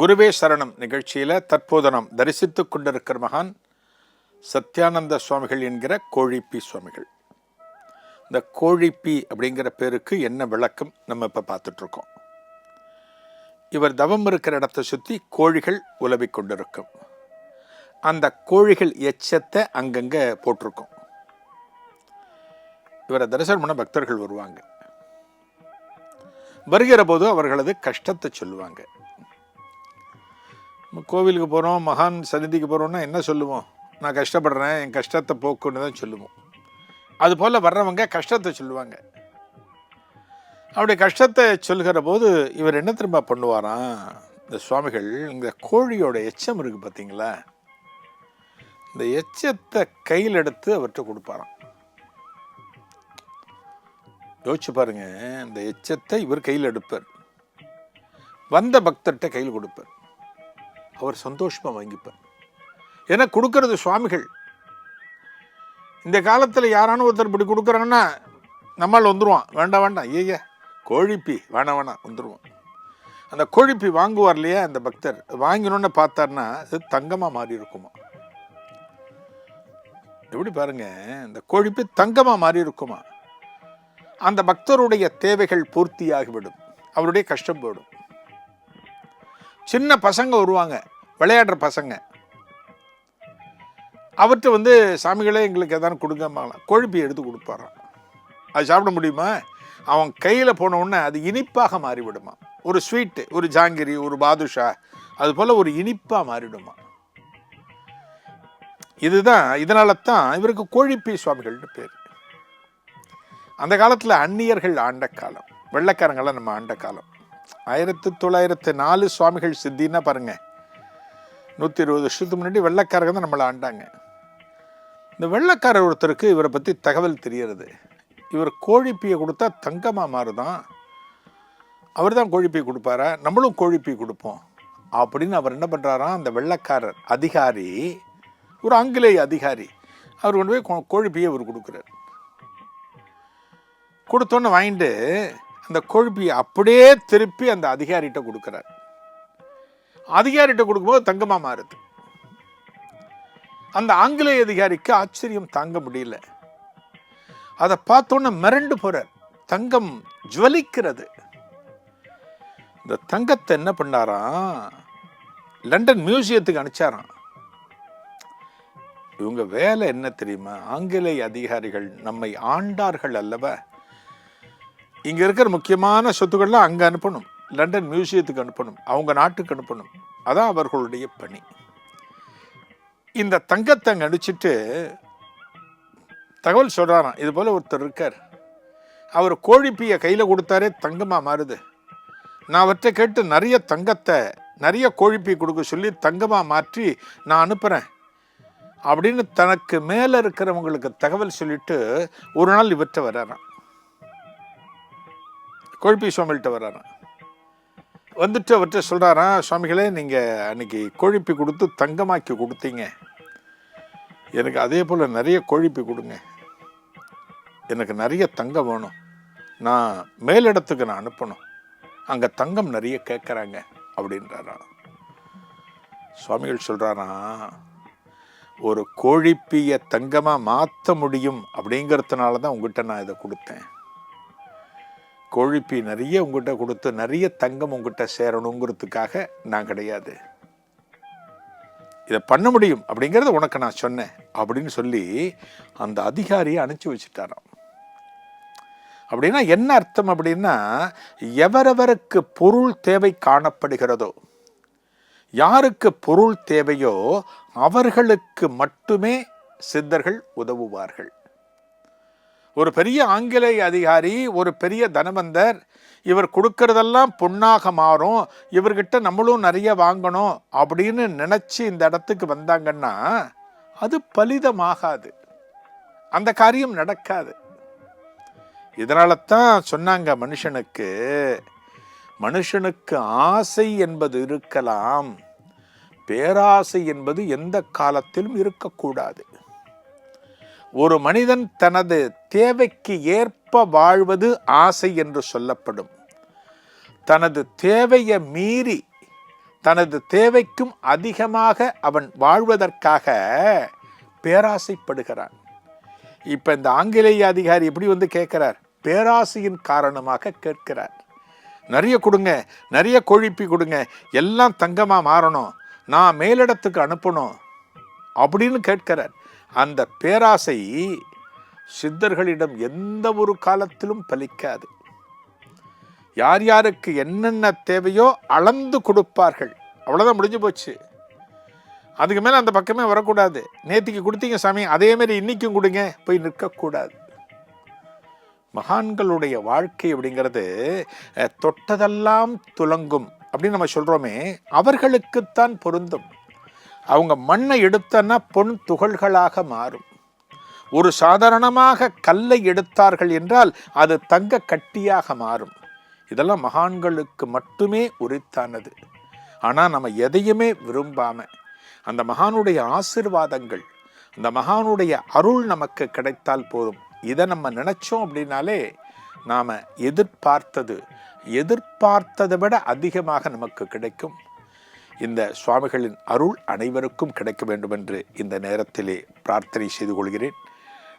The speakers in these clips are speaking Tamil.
குருவே சரணம் நிகழ்ச்சியில் தற்போது நாம் தரிசித்து கொண்டிருக்கிற மகான் சத்யானந்த சுவாமிகள் என்கிற கோழிப்பி சுவாமிகள். இந்த கோழிப்பி அப்படிங்கிற பேருக்கு என்ன விளக்கம் நம்ம இப்போ பார்த்துட்ருக்கோம். இவர் தவம் இருக்கிற இடத்தை சுற்றி கோழிகள் உலவிக் கொண்டிருக்கும். அந்த கோழிகள் எச்சத்தை அங்கங்கே போட்டிருக்கும். இவரை தரிசனம் பண்ண பக்தர்கள் வருவாங்க. வருகிற போது அவர்களது கஷ்டத்தை சொல்லுவாங்க. கோவிலுக்கு போகிறோம் மகான் சந்நிதிக்கு போகிறோம்னா என்ன சொல்லுவோம்? நான் கஷ்டப்படுறேன் என் கஷ்டத்தை போக்குன்னு தான் சொல்லுவோம். அதுபோல் வர்றவங்க கஷ்டத்தை சொல்லுவாங்க. அப்படி கஷ்டத்தை சொல்கிற போது இவர் என்ன திரும்ப பண்ணுவாராம்? இந்த சுவாமிகள் இந்த கோழியோட எச்சம் இருக்குது பார்த்தீங்களா? இந்த எச்சத்தை கையில் எடுத்து அவர்கிட்ட கொடுப்பாராம். யோசிச்சு பாருங்க இந்த எச்சத்தை இவர் கையில் எடுப்பார். வந்த பக்தர்கிட்ட கையில் கொடுப்பார். அவர் சந்தோஷமாக வாங்கிப்பார். ஏன்னா கொடுக்கறது சுவாமிகள். இந்த காலத்தில் யாரான ஒருத்தர் இப்படி கொடுக்குறாங்கன்னா நம்மால் வந்துடுவான் வேண்டாம் வேண்டாம் ஐயா கோழிப்பி வேணாம் வேணாம் வந்துடுவான் அந்த கோழிப்பி வாங்குவார் இல்லையா அந்த பக்தர்? வாங்கினோன்னு பார்த்தாருன்னா அது தங்கமாக மாறி இருக்குமா? எப்படி பாருங்க இந்த கோழிப்பி தங்கமாக மாறி இருக்குமா? அந்த பக்தருடைய தேவைகள் பூர்த்தியாகிவிடும். அவருடைய கஷ்டம் போயிடும். சின்ன பசங்க வருவாங்க விளையாடுற பசங்க. அவர்கிட்ட வந்து சாமிகளே எங்களுக்கு எதாவது கொடுங்கம்மாங்களாம். கொழுப்பி எடுத்து கொடுப்பாராம். அது சாப்பிட முடியுமா? அவன் கையில் போன உடனே அது இனிப்பாக மாறிவிடுமா ஒரு ஸ்வீட்டு ஒரு ஜாங்கிரி ஒரு பாதுஷா அது போல் ஒரு இனிப்பாக மாறிடுமா இதுதான் இதனால தான் இவருக்கு கோழிப்பி சுவாமிகள்னு பேர். அந்த காலத்தில் அந்நியர்கள் ஆண்ட காலம் வெள்ளைக்காரங்களாம் நம்ம ஆண்ட காலம். ஆயிரத்தி தொள்ளாயிரத்து நாலு சுவாமிகள் சித்தின்னா பாருங்க. நூற்றி இருபது வருஷத்துக்கு முன்னாடி வெள்ளக்காரங்க தான் நம்மளை ஆண்டாங்க. இந்த வெள்ளக்காரர் ஒருத்தருக்கு இவரை பற்றி தகவல் தெரியறது இவர் கோழிப்பியை கொடுத்தா தங்கமாக மாறுதான். அவர் தான் கோழிப்பி கொடுப்பாரா? நம்மளும் கோழிப்பி கொடுப்போம். அப்படின்னு அவர் என்ன பண்ணுறாராம் அந்த வெள்ளக்காரர் அதிகாரி ஒரு ஆங்கிலேய அதிகாரி அவர் கொண்டு போய் கோழிப்பியை அவர் கொடுக்குறார். கொடுத்தோன்னு வாங்கிட்டு அந்த கொழுப்பியை அப்படியே திருப்பி அந்த அதிகாரிகிட்ட கொடுக்குறார். அதிகாரிகிட்ட கொடுக்கும்போது தங்கமாக மாறுது. அந்த ஆங்கிலேய அதிகாரிக்கு ஆச்சரியம் தாங்க முடியல. அதை பார்த்தோன்னே மிரண்டு போகிறார் தங்கம் ஜுவலிக்கிறது. இந்த தங்கத்தை என்ன பண்ணாராம்? லண்டன் மியூசியத்துக்கு அனுப்பிச்சாராம். இவங்க வேலை என்ன தெரியுமா? ஆங்கிலேய அதிகாரிகள் நம்மை ஆண்டார்கள் அல்லவா? இங்கே இருக்கிற முக்கியமான சொத்துக்கள்லாம் அங்கே அனுப்பணும். லண்டன் மியூசியத்துக்கு அனுப்பணும். அவங்க நாட்டுக்கு அனுப்பணும். அதான் அவர்களுடைய பணி. இந்த தங்கத்தை அங்க தகவல் சொல்கிறாராம் இது போல் ஒருத்தர் இருக்கார். அவர் கோழிப்பியை கையில் கொடுத்தாரே தங்கமாக மாறுது. நான் அவற்றை கேட்டு நிறைய தங்கத்தை நிறைய கோழிப்பி கொடுக்க சொல்லி தங்கமாக மாற்றி நான் அனுப்புகிறேன் அப்படின்னு தனக்கு மேலே இருக்கிறவங்களுக்கு தகவல் சொல்லிட்டு ஒரு நாள் இவற்றை வர்றாராம் கோழிப்பி சுவாமிகிட்ட வர்றாராம் வந்துட்டு அவர்கிட்ட சொல்கிறாராம் சுவாமிகளே நீங்கள் அன்னைக்கு கொழுப்பி கொடுத்து தங்கமாக்கி கொடுத்தீங்க. எனக்கு அதே போல் நிறைய கொழுப்பி கொடுங்க. எனக்கு நிறைய தங்கம் வேணும். நான் மேலிடத்துக்கு நான் அனுப்பணும். அங்கே தங்கம் நிறைய கேட்குறாங்க அப்படின்றாராம் சுவாமிகள் சொல்கிறாராம் ஒரு கோழிப்பியை தங்கமாக மாற்ற முடியும் அப்படிங்கிறதுனால தான் உங்கள்கிட்ட நான் இதை கொடுத்தேன். கொழுப்பி நிறைய உங்ககிட்ட கொடுத்து நிறைய தங்கம் உங்ககிட்ட சேரணுங்கிறதுக்காக நான் கிடையாது. இதை பண்ண முடியும் அப்படிங்கிறத உனக்கு நான் சொன்னேன் அப்படின்னு சொல்லி அந்த அதிகாரியை அனுப்பிச்சி வச்சுட்டாராம். அப்படின்னா என்ன அர்த்தம் அப்படின்னா எவரவருக்கு பொருள் தேவை காணப்படுகிறதோ யாருக்கு பொருள் தேவையோ அவர்களுக்கு மட்டுமே சித்தர்கள் உதவுவார்கள். ஒரு பெரிய ஆங்கிலேய அதிகாரி ஒரு பெரிய தனவந்தர் இவர் கொடுக்கறதெல்லாம் பொன்னாக மாறும் இவர்கிட்ட நம்மளும் நிறைய வாங்கணும் அப்படின்னு நினச்சி இந்த இடத்துக்கு வந்தாங்கன்னா அது பலிதமாகாது. அந்த காரியம் நடக்காது. இதனால தான் சொன்னாங்க மனுஷனுக்கு மனுஷனுக்கு ஆசை என்பது இருக்கலாம் பேராசை என்பது எந்த காலத்திலும் இருக்கக்கூடாது. ஒரு மனிதன் தனது தேவைக்கு ஏற்ப வாழ்வது ஆசை என்று சொல்லப்படும். தனது தேவையை மீறி தனது தேவைக்கும் அதிகமாக அவன் வாழ்வதற்காக பேராசைப்படுகிறான். இப்போ இந்த ஆங்கிலேய அதிகாரி எப்படி வந்து கேட்கிறார்? பேராசையின் காரணமாக கேட்கிறார். நிறைய கொடுங்க நிறைய கொழுப்பி கொடுங்க எல்லாம் தங்கமாக மாறணும் நான் மேலிடத்துக்கு அனுப்பணும் அப்படின்னு கேட்கிறார். அந்த பேராசை சித்தர்களிடம் எந்த ஒரு காலத்திலும் பலிக்காது. யார் யாருக்கு என்னென்ன தேவையோ அளந்து கொடுப்பார்கள். அவ்வளோதான் முடிஞ்சு போச்சு. அதுக்கு மேலே அந்த பக்கமே வரக்கூடாது. நேற்றுக்கு கொடுத்தீங்க சாமி அதேமாரி இன்றைக்கும் இன்னைக்கும் கொடுங்க. போய் நிற்கக்கூடாது. மகான்களுடைய வாழ்க்கை அப்படிங்கிறது தொட்டதெல்லாம் துலங்கும் அப்படின்னு நம்ம சொல்கிறோமே அவர்களுக்குத்தான் பொருந்தும். அவங்க மண்ணை எடுத்தன்னா பொன் துகள்களாக மாறும். ஒரு சாதாரணமாக கல்லை எடுத்தார்கள் என்றால் அது தங்க கட்டியாக மாறும். இதெல்லாம் மகான்களுக்கு மட்டுமே உரித்தானது. ஆனால் நம்ம எதையுமே விரும்பாம அந்த மகானுடைய ஆசிர்வாதங்கள் அந்த மகானுடைய அருள் நமக்கு கிடைத்தால் போதும். இதை நம்ம நினைச்சோம் அப்படின்னாலே நாம் எதிர்பார்த்தது எதிர்பார்த்ததை விட அதிகமாக நமக்கு கிடைக்கும். இந்த சுவாமிகளின் அருள் அனைவருக்கும் கிடைக்க வேண்டும் என்று இந்த நேரத்திலே பிரார்த்தனை செய்து கொள்கிறேன்.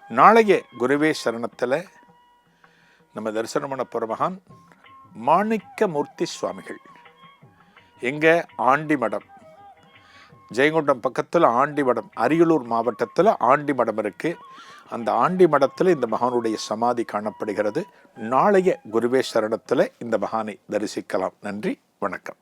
நாளைய குருவே சரணத்தில் நம்ம தரிசனம் புறமகான் மகான் மாணிக்கமூர்த்தி சுவாமிகள். எங்கே ஆண்டிமடம் ஜெயங்கொண்டம் பக்கத்தில் ஆண்டிமடம் அரியலூர் மாவட்டத்தில் ஆண்டிமடம் இருக்குது அந்த ஆண்டிமடத்தில் இந்த மகானுடைய சமாதி காணப்படுகிறது. நாளைய குருவே சரணத்தில் இந்த மகானை தரிசிக்கலாம். நன்றி வணக்கம்.